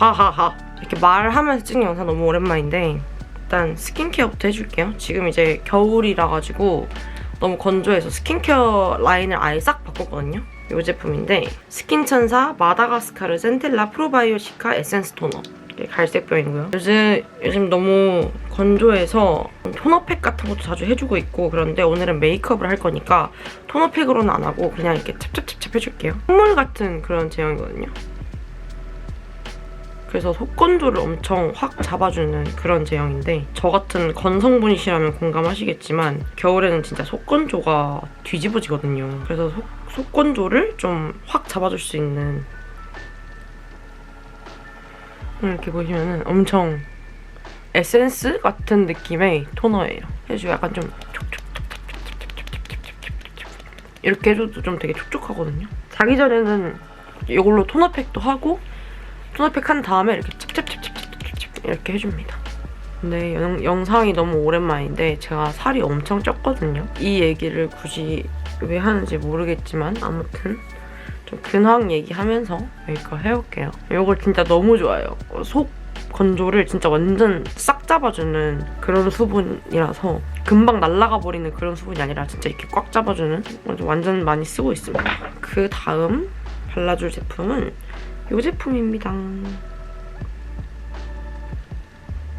하하하 이렇게 말하면서 찍는 영상 너무 오랜만인데 일단 스킨케어부터 해줄게요. 지금 이제 겨울이라 가지고 너무 건조해서 스킨케어 라인을 아예 싹 바꿨거든요. 이 제품인데 스킨천사 마다가스카르 센텔라 프로바이오시카 에센스 토너 이게 갈색 병이고요. 요즘 요즘 너무 건조해서 토너팩 같은 것도 자주 해주고 있고 그런데 오늘은 메이크업을 할 거니까 토너팩으로는 안 하고 그냥 이렇게 찹찹찹찹 해줄게요. 콧물 같은 그런 제형이거든요. 그래서 속건조를 엄청 확 잡아주는 그런 제형인데 저 같은 건성분이시라면 공감하시겠지만 겨울에는 진짜 속건조가 뒤집어지거든요. 그래서 속, 속건조를 좀 확 잡아줄 수 있는 이렇게 보시면은 엄청 에센스 같은 느낌의 토너예요. 그래서 약간 좀 이렇게 해줘도 좀 되게 촉촉하거든요. 자기 전에는 이걸로 토너팩도 하고 토너팩 한 다음에 이렇게 찹찹찹찹찹찹 이렇게 해줍니다. 근데 영, 영상이 너무 오랜만인데 제가 살이 엄청 쪘거든요. 이 얘기를 굳이 왜 하는지 모르겠지만 아무튼 좀 근황 얘기하면서 메이크업 해볼게요. 이거 진짜 너무 좋아요. 어, 속 건조를 진짜 완전 싹 잡아주는 그런 수분이라서 금방 날아가 버리는 그런 수분이 아니라 진짜 이렇게 꽉 잡아주는 완전 많이 쓰고 있습니다. 그 다음 발라줄 제품은 이 제품입니다.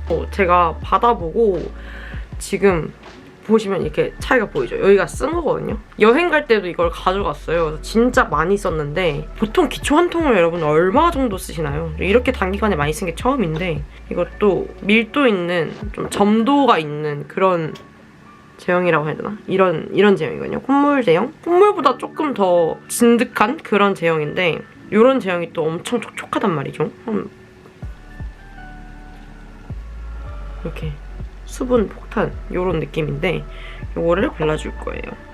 어, 제가 받아보고 지금 보시면 이렇게 차이가 보이죠? 여기가 쓴 거거든요. 여행 갈 때도 이걸 가져갔어요. 진짜 많이 썼는데 보통 기초 한 통을 여러분 얼마 정도 쓰시나요? 이렇게 단기간에 많이 쓴 게 처음인데 이것도 밀도 있는 좀 점도가 있는 그런 제형이라고 해야 되나? 이런 이런 제형이거든요. 콧물 제형? 콧물보다 조금 더 진득한 그런 제형인데 이런 제형이 또 엄청 촉촉하단 말이죠. 음. 이렇게 수분 폭탄 이런 느낌인데 이거를 발라줄 거예요.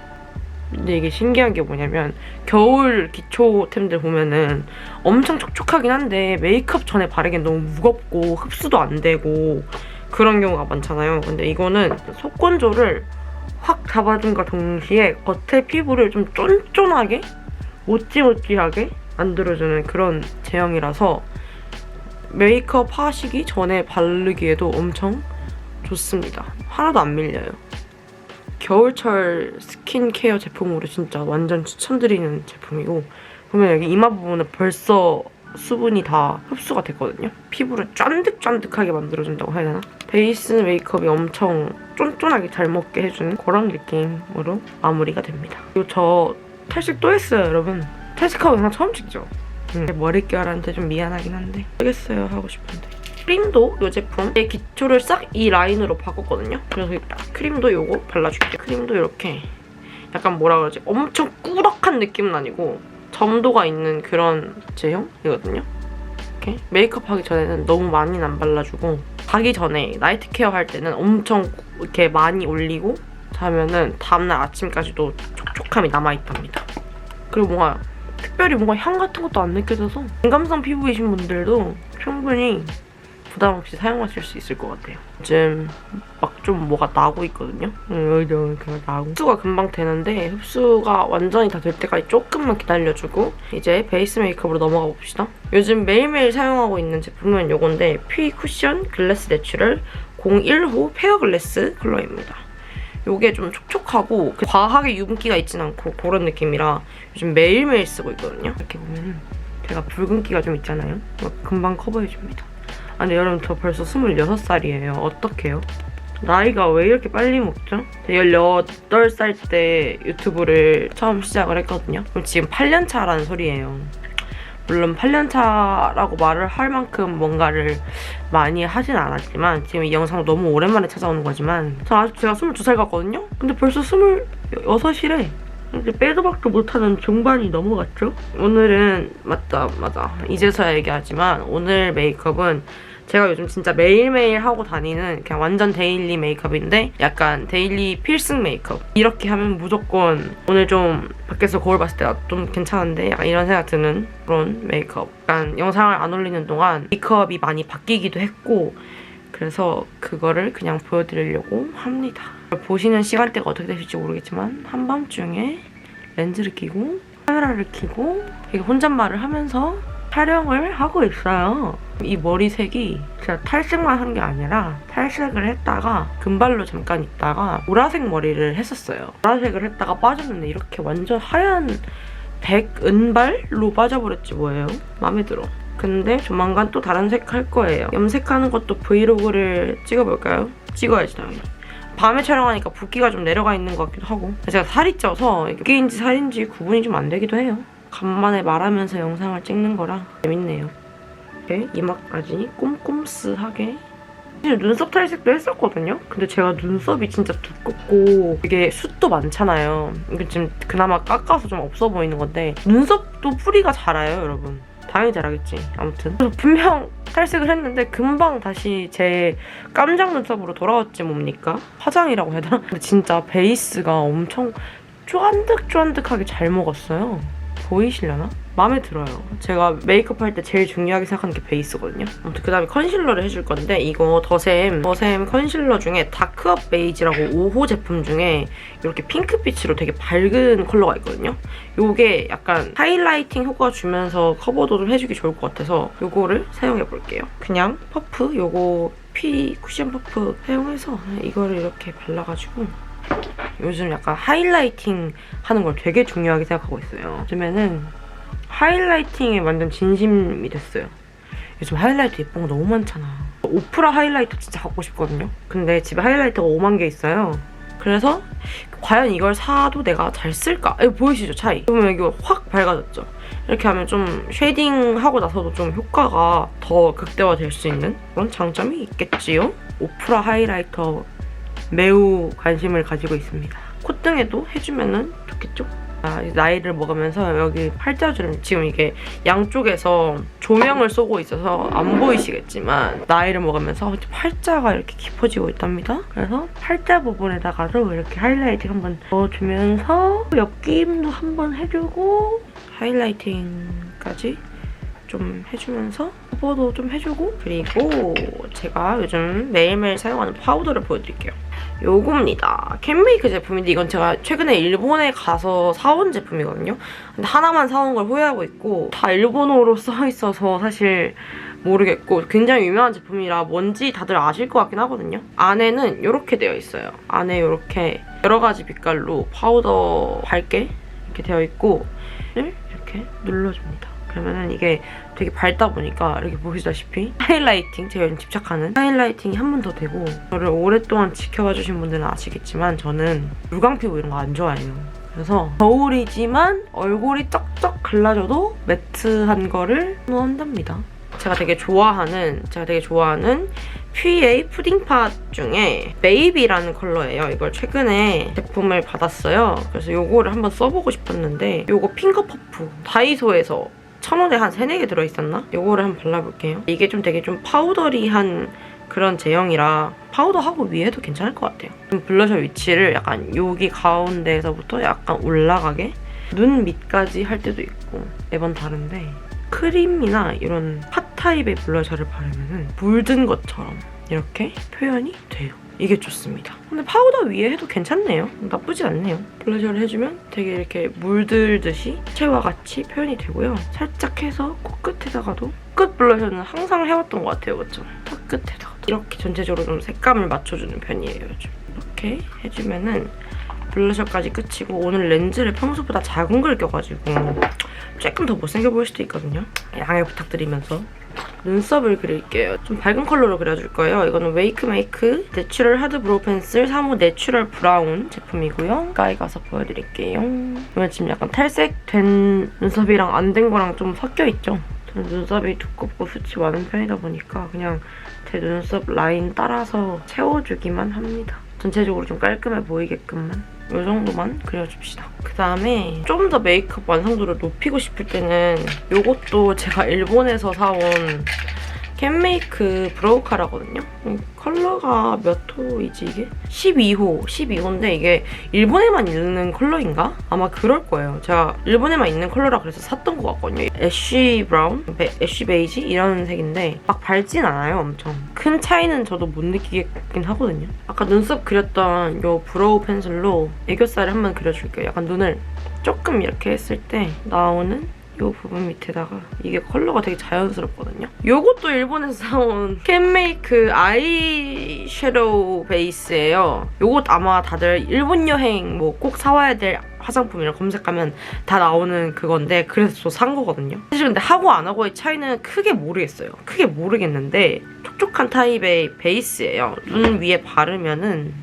근데 이게 신기한 게 뭐냐면 겨울 기초템들 보면은 엄청 촉촉하긴 한데 메이크업 전에 바르기엔 너무 무겁고 흡수도 안 되고 그런 경우가 많잖아요. 근데 이거는 속건조를 확 잡아준과 동시에 겉에 피부를 좀 쫀쫀하게 모찌모찌하게 만들어주는 그런 제형이라서 메이크업 하시기 전에 바르기에도 엄청 좋습니다. 하나도 안 밀려요. 겨울철 스킨케어 제품으로 진짜 완전 추천드리는 제품이고 보면 여기 이마 부분은 벌써 수분이 다 흡수가 됐거든요. 피부를 쫀득쫀득하게 만들어준다고 해야 되나? 베이스 메이크업이 엄청 쫀쫀하게 잘 먹게 해주는 그런 느낌으로 마무리가 됩니다. 그리고 저 탈색 또 했어요, 여러분. 탈색하고 영상 처음 찍죠? 음, 머릿결한테 좀 미안하긴 한데. 알겠어요 하고 싶은데. 크림도 이 제품의 기초를 싹 이 라인으로 바꿨거든요? 그래서 이 크림도 이거 발라줄게요. 크림도 이렇게 약간 뭐라 그러지? 엄청 꾸덕한 느낌은 아니고 점도가 있는 그런 제형이거든요? 이렇게 메이크업 하기 전에는 너무 많이는 안 발라주고 자기 전에 나이트 케어 할 때는 엄청 이렇게 많이 올리고 자면은 다음날 아침까지도 촉촉함이 남아있답니다. 그리고 뭔가 특별히 뭔가 향 같은 것도 안 느껴져서 민감성 피부이신 분들도 충분히 부담 없이 사용하실 수 있을 것 같아요. 요즘 막좀 뭐가 나고 있거든요. 음, 이렇게 나고 흡수가 금방 되는데 흡수가 완전히 다 될 때까지 조금만 기다려주고 이제 베이스 메이크업으로 넘어가 봅시다. 요즘 매일매일 사용하고 있는 제품은 요건데 피 쿠션 글래스 내추럴 01호 페어 글래스 컬러입니다. 요게 좀 촉촉하고 그 과하게 유분기가 있진 않고 그런 느낌이라 요즘 매일매일 쓰고 있거든요. 이렇게 보면 제가 붉은기가 좀 있잖아요. 이거 금방 커버해줍니다. 아 근데 여러분 저 벌써 26살이에요. 어떡해요? 나이가 왜 이렇게 빨리 먹죠? 18살 때 유튜브를 처음 시작을 했거든요. 그럼 지금 8년 차라는 소리예요. 물론 8년 차라고 말을 할 만큼 뭔가를 많이 하진 않았지만 지금 이 영상 너무 오랜만에 찾아오는 거지만 저 아직 제가 22살 같거든요? 근데 벌써 26이래. 이제 빼도 박도 못하는 중반이 넘어갔죠? 오늘은 맞다 맞아 이제서야 얘기하지만 오늘 메이크업은 제가 요즘 진짜 매일매일 하고 다니는 그냥 완전 데일리 메이크업인데 약간 데일리 필승 메이크업. 이렇게 하면 무조건 오늘 좀 밖에서 거울 봤을 때 좀 괜찮은데 이런 생각 드는 그런 메이크업. 약간 영상을 안 올리는 동안 메이크업이 많이 바뀌기도 했고 그래서 그거를 그냥 보여드리려고 합니다. 보시는 시간대가 어떻게 되실지 모르겠지만 한밤중에 렌즈를 끼고 카메라를 켜고 혼잣말을 하면서 촬영을 하고 있어요. 이 머리색이 제가 탈색만 한 게 아니라 탈색을 했다가 금발로 잠깐 있다가 보라색 머리를 했었어요. 보라색을 했다가 빠졌는데 이렇게 완전 하얀 백은발로 빠져버렸지 뭐예요. 마음에 들어. 근데 조만간 또 다른 색 할 거예요. 염색하는 것도 브이로그를 찍어볼까요? 찍어야지 당연히. 밤에 촬영하니까 붓기가 좀 내려가 있는 것 같기도 하고 제가 살이 쪄서 붓기인지 살인지 구분이 좀 안 되기도 해요. 간만에 말하면서 영상을 찍는 거라 재밌네요. 이렇게 이마까지 꼼꼼스하게 눈썹 탈색도 했었거든요. 근데 제가 눈썹이 진짜 두껍고 이게 숱도 많잖아요. 이게 지금 그나마 깎아서 좀 없어 보이는 건데 눈썹도 뿌리가 자라요, 여러분. 당연히 자라겠지. 아무튼 그래서 분명 탈색을 했는데 금방 다시 제 깜짝 눈썹으로 돌아왔지 뭡니까? 화장이라고 해야 되나? 근데 진짜 베이스가 엄청 쫀득쫀득하게 잘 먹었어요. 보이시려나? 마음에 들어요. 제가 메이크업 할 때 제일 중요하게 생각하는 게 베이스거든요. 아무튼 그 다음에 컨실러를 해줄 건데 이거 더샘 더샘 컨실러 중에 다크업 베이지라고 5호 제품 중에 이렇게 핑크빛으로 되게 밝은 컬러가 있거든요. 요게 약간 하이라이팅 효과 주면서 커버도 좀 해주기 좋을 것 같아서 요거를 사용해볼게요. 그냥 퍼프 요거 피 쿠션 퍼프 사용해서 이거를 이렇게 발라가지고 요즘 약간 하이라이팅 하는 걸 되게 중요하게 생각하고 있어요. 요즘에는 하이라이팅에 완전 진심이 됐어요. 요즘 하이라이트 예쁜 거 너무 많잖아. 오프라 하이라이터 진짜 갖고 싶거든요. 근데 집에 하이라이터가 5만 개 있어요. 그래서 과연 이걸 사도 내가 잘 쓸까? 이거 보이시죠 차이? 그러면 여기 확 밝아졌죠? 이렇게 하면 좀 쉐이딩하고 나서도 좀 효과가 더 극대화될 수 있는 그런 장점이 있겠지요? 오프라 하이라이터 매우 관심을 가지고 있습니다. 콧등에도 해주면은 좋겠죠? 아, 나이를 먹으면서 여기 팔자주름 지금 이게 양쪽에서 조명을 쏘고 있어서 안 보이시겠지만 나이를 먹으면서 팔자가 이렇게 깊어지고 있답니다. 그래서 팔자 부분에다가도 이렇게 하이라이팅 한번 넣어주면서 옆김도 한번 해주고 하이라이팅까지 좀 해주면서 커버도 좀 해주고 그리고 제가 요즘 매일매일 사용하는 파우더를 보여드릴게요. 요겁니다. 캔메이크 제품인데 이건 제가 최근에 일본에 가서 사온 제품이거든요. 근데 하나만 사온 걸 후회하고 있고 다 일본어로 써 있어서 사실 모르겠고 굉장히 유명한 제품이라 뭔지 다들 아실 것 같긴 하거든요. 안에는 이렇게 되어 있어요. 안에 이렇게 여러 가지 빛깔로 파우더 밝게 이렇게 되어 있고 이렇게 눌러줍니다. 그러면은 이게 되게 밝다 보니까 이렇게 보시다시피 하이라이팅 제가 요즘 집착하는 하이라이팅이 한 번 더 되고 저를 오랫동안 지켜봐 주신 분들은 아시겠지만 저는 물광 피부 이런 거 안 좋아해요. 그래서 겨울이지만 얼굴이 쩍쩍 갈라져도 매트한 거를 선호한답니다. 제가 되게 좋아하는 제가 되게 좋아하는 PA 푸딩팟 중에 베이비라는 컬러예요. 이걸 최근에 제품을 받았어요. 그래서 이거를 한번 써보고 싶었는데 이거 핑크 퍼프 다이소에서 천 원에 한 3, 4개 들어있었나? 이거를 한번 발라볼게요. 이게 좀 되게 좀 파우더리한 그런 제형이라 파우더하고 위에도 괜찮을 것 같아요. 좀 블러셔 위치를 약간 여기 가운데에서부터 약간 올라가게 눈 밑까지 할 때도 있고 매번 다른데 크림이나 이런 핫 타입의 블러셔를 바르면 물든 것처럼 이렇게 표현이 돼요. 이게 좋습니다. 근데 파우더 위에 해도 괜찮네요. 나쁘지 않네요. 블러셔를 해주면 되게 이렇게 물들듯이 채와 같이 표현이 되고요. 살짝 해서 코끝에다가도 끝 블러셔는 항상 해왔던 것 같아요. 그렇죠? 턱 끝에다가 이렇게 전체적으로 좀 색감을 맞춰주는 편이에요. 요즘. 이렇게 해주면은 블러셔까지 끝이고 오늘 렌즈를 평소보다 작은 걸 껴가지고 조금 더 못생겨 보일 수도 있거든요. 양해 부탁드리면서 눈썹을 그릴게요. 좀 밝은 컬러로 그려줄 거예요. 이거는 웨이크메이크 내추럴 하드 브로우 펜슬 3호 내추럴 브라운 제품이고요. 가까이 가서 보여드릴게요. 이건 지금 약간 탈색된 눈썹이랑 안 된 거랑 좀 섞여있죠? 저는 눈썹이 두껍고 숱이 많은 편이다 보니까 그냥 제 눈썹 라인 따라서 채워주기만 합니다. 전체적으로 좀 깔끔해 보이게끔만 이 정도만 그려줍시다. 그 다음에 좀 더 메이크업 완성도를 높이고 싶을 때는 이것도 제가 일본에서 사온 캔메이크 브로우 카라거든요. 이 컬러가 몇 호이지 이게? 12호, 12호인데 이게 일본에만 있는 컬러인가? 아마 그럴 거예요. 제가 일본에만 있는 컬러라 그래서 샀던 것 같거든요. 애쉬 브라운, 베, 애쉬 베이지 이런 색인데 막 밝진 않아요, 엄청. 큰 차이는 저도 못 느끼겠긴 하거든요. 아까 눈썹 그렸던 이 브로우 펜슬로 애교살을 한번 그려줄게요. 약간 눈을 조금 이렇게 했을 때 나오는 이 부분 밑에다가 이게 컬러가 되게 자연스럽거든요. 요것도 일본에서 사온 캔메이크 아이 섀도우 베이스예요. 요것 아마 다들 일본 여행 뭐 꼭 사와야 될 화장품이라 검색하면 다 나오는 그건데 그래서 저 산 거거든요. 사실 근데 하고 안 하고의 차이는 크게 모르겠어요. 크게 모르겠는데 촉촉한 타입의 베이스예요. 눈 위에 바르면은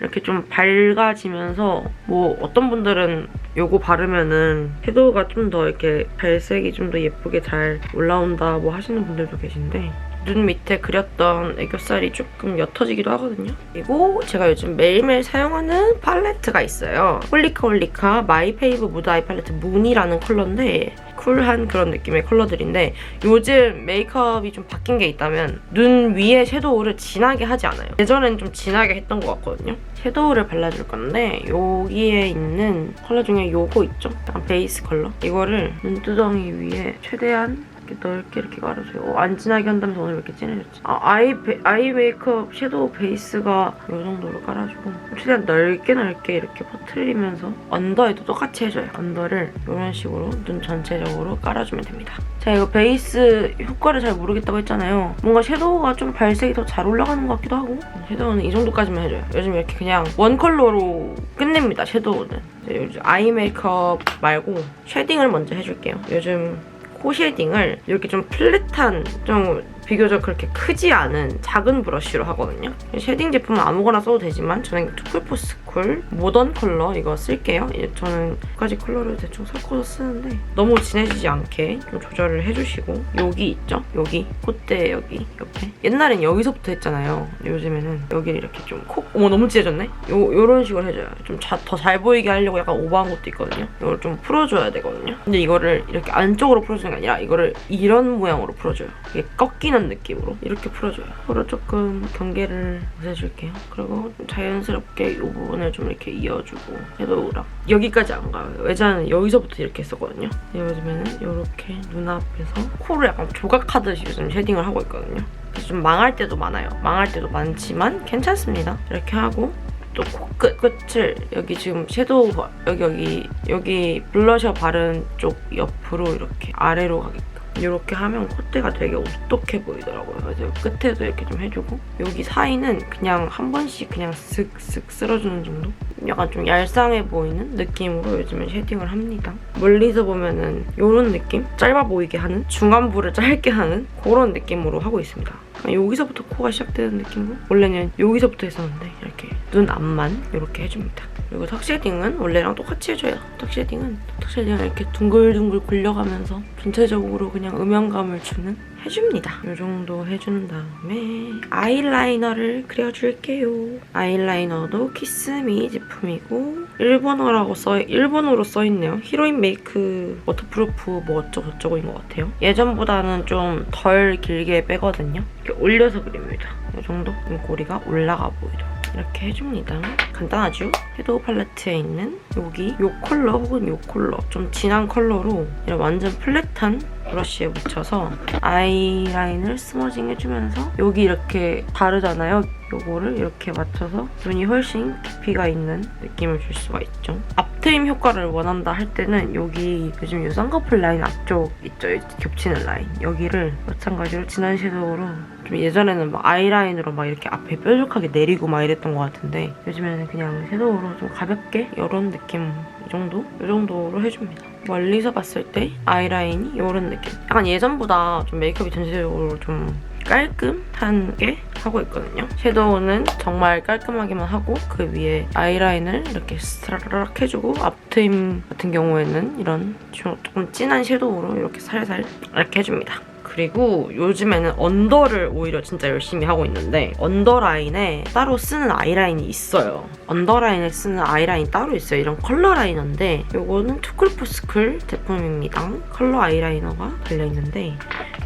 이렇게 좀 밝아지면서 뭐 어떤 분들은 요거 바르면은 섀도우가 좀 더 이렇게 발색이 좀 더 예쁘게 잘 올라온다 뭐 하시는 분들도 계신데 눈 밑에 그렸던 애교살이 조금 옅어지기도 하거든요. 그리고 제가 요즘 매일매일 사용하는 팔레트가 있어요. 홀리카 홀리카 마이페이브 무드 아이 팔레트 문이라는 컬러인데 쿨한 그런 느낌의 컬러들인데 요즘 메이크업이 좀 바뀐 게 있다면 눈 위에 섀도우를 진하게 하지 않아요. 예전엔 좀 진하게 했던 것 같거든요. 섀도우를 발라줄 건데 여기에 있는 컬러 중에 요거 있죠? 베이스 컬러? 이거를 눈두덩이 위에 최대한 이렇게 넓게 이렇게 깔아줘요. 어, 안 진하게 한다면서 오늘 왜 이렇게 진해졌지? 아, 아이, 베, 아이 메이크업 섀도우 베이스가 이 정도로 깔아주고 최대한 넓게 넓게 이렇게 퍼트리면서 언더에도 똑같이 해줘요. 언더를 이런 식으로 눈 전체적으로 깔아주면 됩니다. 제가 이거 베이스 효과를 잘 모르겠다고 했잖아요. 뭔가 섀도우가 좀 발색이 더 잘 올라가는 것 같기도 하고 섀도우는 이 정도까지만 해줘요. 요즘 이렇게 그냥 원 컬러로 끝냅니다. 섀도우는. 요즘 아이 메이크업 말고 쉐딩을 먼저 해줄게요. 요즘 코 쉐딩을 이렇게 좀 플랫한 좀 비교적 그렇게 크지 않은 작은 브러쉬로 하거든요. 쉐딩 제품은 아무거나 써도 되지만 저는 투쿨포스 쿨 모던 컬러 이거 쓸게요. 예, 저는 두 가지 컬러를 대충 섞어서 쓰는데 너무 진해지지 않게 좀 조절을 해주시고 여기 있죠? 여기 콧대 여기 옆에 옛날엔 여기서부터 했잖아요. 요즘에는 여기를 이렇게 좀 콕 어머 너무 진해졌네? 요, 요런 식으로 해줘요. 좀 더 잘 보이게 하려고 약간 오버한 것도 있거든요. 이걸 좀 풀어줘야 되거든요. 근데 이거를 이렇게 안쪽으로 풀어주는 게 아니라 이거를 이런 모양으로 풀어줘요. 이게 꺾이는 느낌으로 이렇게 풀어줘요. 코를 조금 경계를 해줄게요. 그리고 좀 자연스럽게 이 부분 을 좀 이렇게 이어주고 섀도우랑 여기까지 안 가요. 예전에는 여기서부터 이렇게 했었거든요. 요즘에는 이렇게 눈앞에서 코를 약간 조각하듯이 요즘 쉐딩을 하고 있거든요. 그래서 좀 망할 때도 많아요. 망할 때도 많지만 괜찮습니다. 이렇게 하고 또 코끝 끝을 여기 지금 섀도우 바- 여기 여기 여기 블러셔 바른 쪽 옆으로 이렇게 아래로 가게끔 이렇게 하면 콧대가 되게 오똑해 보이더라고요. 그래서 끝에도 이렇게 좀 해주고 여기 사이는 그냥 한 번씩 그냥 슥슥 쓸어주는 정도? 약간 좀 얄쌍해 보이는 느낌으로 요즘엔 쉐딩을 합니다. 멀리서 보면은 이런 느낌? 짧아 보이게 하는? 중안부를 짧게 하는 그런 느낌으로 하고 있습니다. 아, 여기서부터 코가 시작되는 느낌으로 원래는 여기서부터 했었는데 이렇게 눈 앞만 이렇게 해줍니다. 그리고 턱 쉐딩은 원래랑 똑같이 해줘요. 턱 쉐딩은 턱 쉐딩을 이렇게 둥글둥글 굴려가면서 전체적으로 그냥 음영감을 주는 해줍니다. 이 정도 해준 다음에 아이라이너를 그려줄게요. 아이라이너도 키스미 제품이고 일본어라고 써 일본어로 써 있네요. 히로인 메이크 워터프루프 뭐 어쩌고 저쩌고인 것 같아요. 예전보다는 좀 덜 길게 빼거든요. 이렇게 올려서 그립니다. 이 정도 꼬리가 올라가 보이도록. 이렇게 해줍니다. 간단하죠? 섀도우 팔레트에 있는 여기 이 컬러 혹은 이 컬러 좀 진한 컬러로 이런 완전 플랫한 브러쉬에 묻혀서 아이라인을 스머징 해주면서 여기 이렇게 바르잖아요. 요거를 이렇게 맞춰서 눈이 훨씬 깊이가 있는 느낌을 줄 수가 있죠. 앞트임 효과를 원한다 할 때는 여기 요즘 이 쌍꺼풀 라인 앞쪽 있죠? 이 겹치는 라인 여기를 마찬가지로 진한 섀도우로 좀 예전에는 막 아이라인으로 막 이렇게 앞에 뾰족하게 내리고 막 이랬던 것 같은데 요즘에는 그냥 섀도우로 좀 가볍게 이런 느낌 이 정도? 이 정도로 해줍니다. 멀리서 봤을 때 아이라인이 이런 느낌. 약간 예전보다 좀 메이크업이 전체적으로 좀 깔끔하게 하고 있거든요. 섀도우는 정말 깔끔하게만 하고 그 위에 아이라인을 이렇게 스라락 해주고 앞트임 같은 경우에는 이런 좀- 조금 진한 섀도우로 이렇게 살살 이렇게 해줍니다. 그리고 요즘에는 언더를 오히려 진짜 열심히 하고 있는데 언더라인에 따로 쓰는 아이라인이 있어요. 언더라인에 쓰는 아이라인 따로 있어요. 이런 컬러 라이너인데 이거는 투쿨포스쿨 제품입니다. 컬러 아이라이너가 달려있는데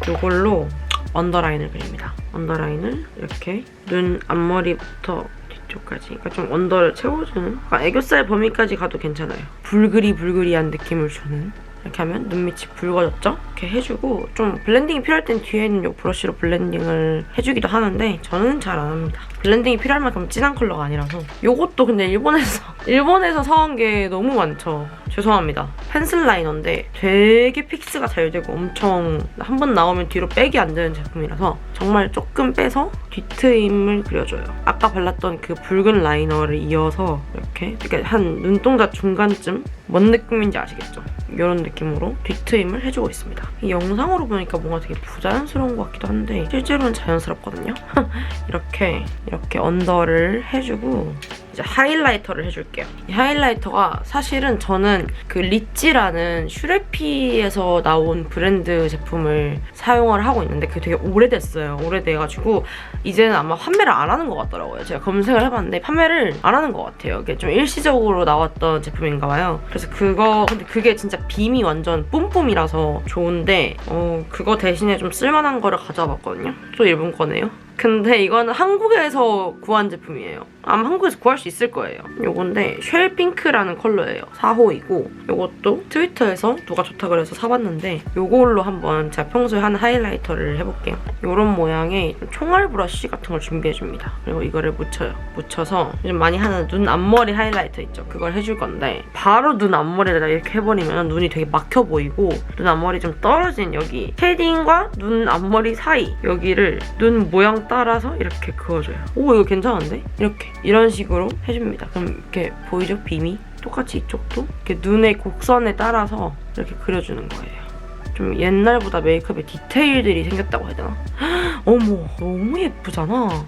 이걸로 언더라인을 그립니다. 언더라인을 이렇게 눈 앞머리부터 뒤쪽까지 그러니까 좀 언더를 채워주는 약간 애교살 범위까지 가도 괜찮아요. 불그리 불그리한 느낌을 주는 이렇게 하면 눈밑이 붉어졌죠? 이렇게 해주고 좀 블렌딩이 필요할 땐 뒤에 있는 이 브러쉬로 블렌딩을 해주기도 하는데 저는 잘 안 합니다. 블렌딩이 필요할 만큼 진한 컬러가 아니라서 이것도 근데 일본에서 일본에서 사온 게 너무 많죠. 죄송합니다. 펜슬 라이너인데 되게 픽스가 잘 되고 엄청 한 번 나오면 뒤로 빼기 안 되는 제품이라서 정말 조금 빼서 뒤트임을 그려줘요. 아까 발랐던 그 붉은 라이너를 이어서 이렇게 그러니까 한 눈동자 중간쯤 뭔 느낌인지 아시겠죠? 이런 느낌으로 뒤트임을 해주고 있습니다. 이 영상으로 보니까 뭔가 되게 부자연스러운 것 같기도 한데 실제로는 자연스럽거든요. 이렇게 이렇게 언더를 해주고 이제 하이라이터를 해줄게요. 이 하이라이터가 사실은 저는 그 리찌라는 슈레피에서 나온 브랜드 제품을 사용을 하고 있는데 그게 되게 오래됐어요. 오래돼가지고 이제는 아마 판매를 안 하는 것 같더라고요. 제가 검색을 해봤는데 판매를 안 하는 것 같아요. 이게 좀 일시적으로 나왔던 제품인가 봐요. 그래서 그거 근데 그게 진짜 빔이 완전 뿜뿜이라서 좋은데 어 그거 대신에 좀 쓸만한 거를 가져와 봤거든요. 또 일본 거네요. 근데 이거는 한국에서 구한 제품이에요. 아마 한국에서 구할 수 있을 거예요. 요건데 쉘 핑크라는 컬러예요. 4호이고 요것도 트위터에서 누가 좋다 그래서 사봤는데 요걸로 한번 제가 평소에 하는 하이라이터를 해볼게요. 요런 모양의 총알 브러쉬 같은 걸 준비해줍니다. 그리고 이거를 묻혀요. 묻혀서 요즘 많이 하는 눈 앞머리 하이라이터 있죠. 그걸 해줄 건데 바로 눈 앞머리에다 이렇게 해버리면 눈이 되게 막혀 보이고 눈 앞머리 좀 떨어진 여기 쉐딩과 눈 앞머리 사이 여기를 눈 모양 따라서 이렇게 그어줘요. 오 이거 괜찮은데? 이렇게 이런 식으로 해줍니다. 그럼 이렇게 보이죠? 빔이? 똑같이 이쪽도 이렇게 눈의 곡선에 따라서 이렇게 그려주는 거예요. 좀 옛날보다 메이크업에 디테일들이 생겼다고 해야 되나? 어머 너무 예쁘잖아.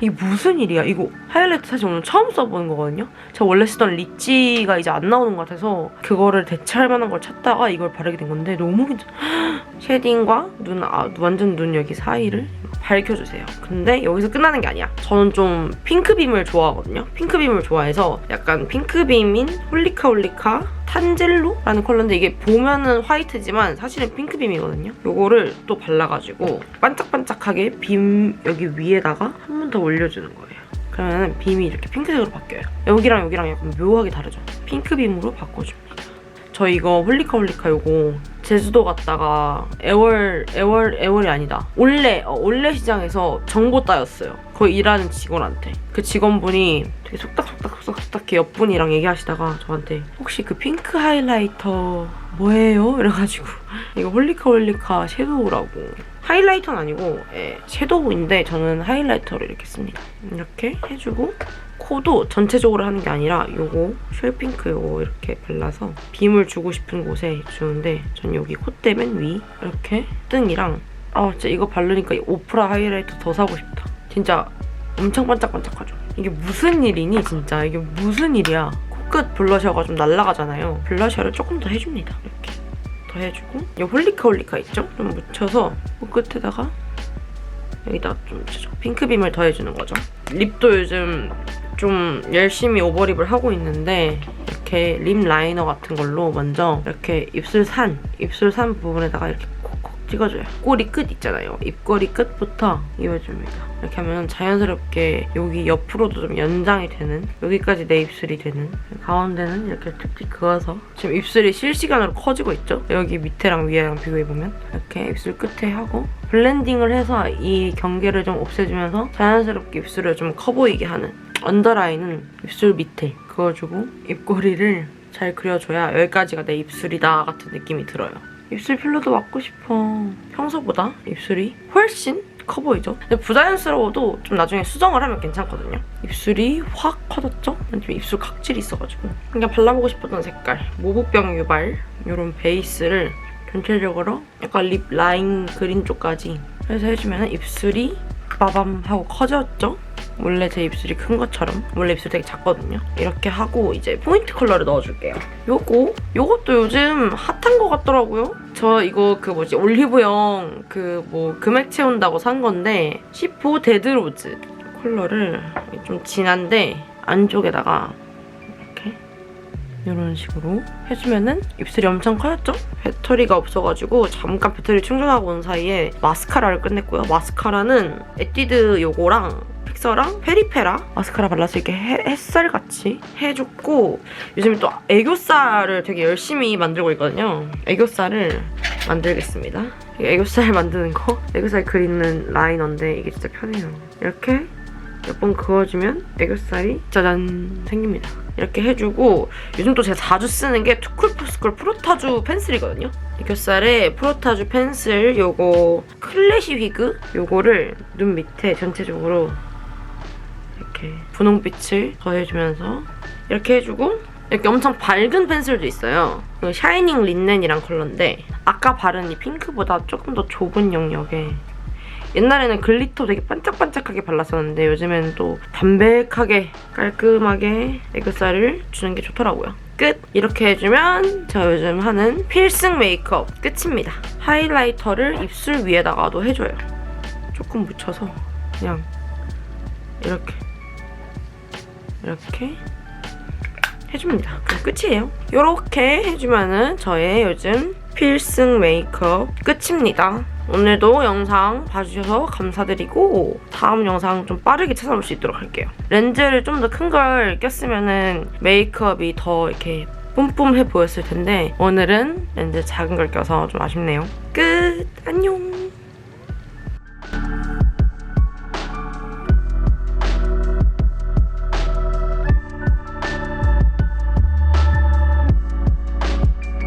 이게 무슨 일이야? 이거 하이라이트 사실 오늘 처음 써보는 거거든요? 제가 원래 쓰던 리치가 이제 안 나오는 것 같아서 그거를 대체할 만한 걸 찾다가 이걸 바르게 된 건데 너무 괜찮아. 쉐딩과 눈, 아, 완전 눈 여기 사이를 밝혀주세요. 근데 여기서 끝나는 게 아니야. 저는 좀 핑크빔을 좋아하거든요. 핑크빔을 좋아해서 약간 핑크빔인 홀리카 홀리카 탄젤로라는 컬러인데 이게 보면은 화이트지만 사실은 핑크빔이거든요. 요거를 또 발라가지고 반짝반짝하게 빔 여기 위에다가 한 번 더 올려주는 거예요. 그러면 빔이 이렇게 핑크색으로 바뀌어요. 여기랑 여기랑 약간 묘하게 다르죠. 핑크빔으로 바꿔줍니다. 저 이거 홀리카 홀리카 요거 제주도 갔다가 애월 애월 애월이 아니다. 올레 어, 올레 시장에서 정보 따였어요. 거기 일하는 직원한테. 그 직원분이 되게 속닥속닥 속닥속닥 옆분이랑 얘기하시다가 저한테 혹시 그 핑크 하이라이터 뭐예요? 이래가지고. 이거 홀리카 홀리카 섀도우라고 하이라이터는 아니고 예, 섀도우인데 저는 하이라이터를 이렇게 씁니다. 이렇게 해주고 코도 전체적으로 하는 게 아니라 요거 쉘핑크 요거 이렇게 발라서 빔을 주고 싶은 곳에 주는데 전 여기 콧대 맨 위 이렇게 뜬이랑 아 진짜 이거 바르니까 이 오프라 하이라이터 더 사고 싶다. 진짜 엄청 반짝반짝하죠. 이게 무슨 일이니 진짜? 이게 무슨 일이야? 코끝 블러셔가 좀 날아가잖아요. 블러셔를 조금 더 해줍니다. 이렇게 더 해주고 이 홀리카 홀리카 있죠? 좀 묻혀서 코끝에다가 여기다 좀 핑크빔을 더해주는 거죠 립도 요즘 좀 열심히 오버립을 하고 있는데 이렇게 립 라이너 같은 걸로 먼저 이렇게 입술 산, 입술 산 부분에다가 이렇게 찍어줘요. 꼬리 끝 있잖아요. 입꼬리 끝부터 입어줍니다. 이렇게 하면 자연스럽게 여기 옆으로도 좀 연장이 되는 여기까지 내 입술이 되는 가운데는 이렇게 툭툭 그어서 지금 입술이 실시간으로 커지고 있죠? 여기 밑에랑 위에랑 비교해보면 이렇게 입술 끝에 하고 블렌딩을 해서 이 경계를 좀 없애주면서 자연스럽게 입술을 좀 커 보이게 하는 언더라인은 입술 밑에 그어주고 입꼬리를 잘 그려줘야 여기까지가 내 입술이다 같은 느낌이 들어요. 입술 필러도 맞고 싶어. 평소보다 입술이 훨씬 커 보이죠? 근데 부자연스러워도 좀 나중에 수정을 하면 괜찮거든요. 입술이 확 커졌죠? 좀 입술 각질이 있어가지고 그냥 발라보고 싶었던 색깔 모부병 유발 이런 베이스를 전체적으로 약간 립 라인 그린 쪽까지 해서 해주면 입술이 빠밤 하고 커졌죠? 원래 제 입술이 큰 것처럼 원래 입술 되게 작거든요. 이렇게 하고 이제 포인트 컬러를 넣어줄게요. 요거 요것도 요즘 핫한 것 같더라고요. 저 이거 그 뭐지 올리브영 그 뭐 금액 채운다고 산 건데 10호 데드로즈 컬러를 좀 진한데 안쪽에다가 이렇게 이런 식으로 해주면은 입술이 엄청 커졌죠? 배터리가 없어가지고 잠깐 배터리 충전하고 온 사이에 마스카라를 끝냈고요. 마스카라는 에뛰드 요거랑 픽서랑 페리페라 마스카라 발라서 이렇게 해- 햇살같이 해줬고 요즘에 또 애교살을 되게 열심히 만들고 있거든요. 애교살을 만들겠습니다. 이 애교살 만드는 거 애교살 그리는 라이너인데 이게 진짜 편해요. 이렇게 몇 번 그어주면 애교살이 짜잔 생깁니다. 이렇게 해주고 요즘 또 제가 자주 쓰는 게 투쿨포스쿨 프로타주 펜슬이거든요. 애교살에 프로타주 펜슬 요거 클래시 휘그 요거를 눈 밑에 전체적으로 분홍빛을 더해주면서 이렇게 해주고 이렇게 엄청 밝은 펜슬도 있어요. 그 샤이닝 린넨이란 컬러인데 아까 바른 이 핑크보다 조금 더 좁은 영역에 옛날에는 글리터 되게 반짝반짝하게 발랐었는데 요즘에는 또 담백하게 깔끔하게 애교살을 주는 게 좋더라고요. 끝! 이렇게 해주면 제가 요즘 하는 필승 메이크업 끝입니다. 하이라이터를 입술 위에다가도 해줘요. 조금 묻혀서 그냥 이렇게 이렇게 해줍니다. 끝이에요. 이렇게 해주면은 저의 요즘 필승 메이크업 끝입니다. 오늘도 영상 봐주셔서 감사드리고 다음 영상 좀 빠르게 찾아올 수 있도록 할게요. 렌즈를 좀 더 큰 걸 꼈으면은 메이크업이 더 이렇게 뿜뿜해 보였을 텐데 오늘은 렌즈 작은 걸 껴서 좀 아쉽네요. 끝! 안녕!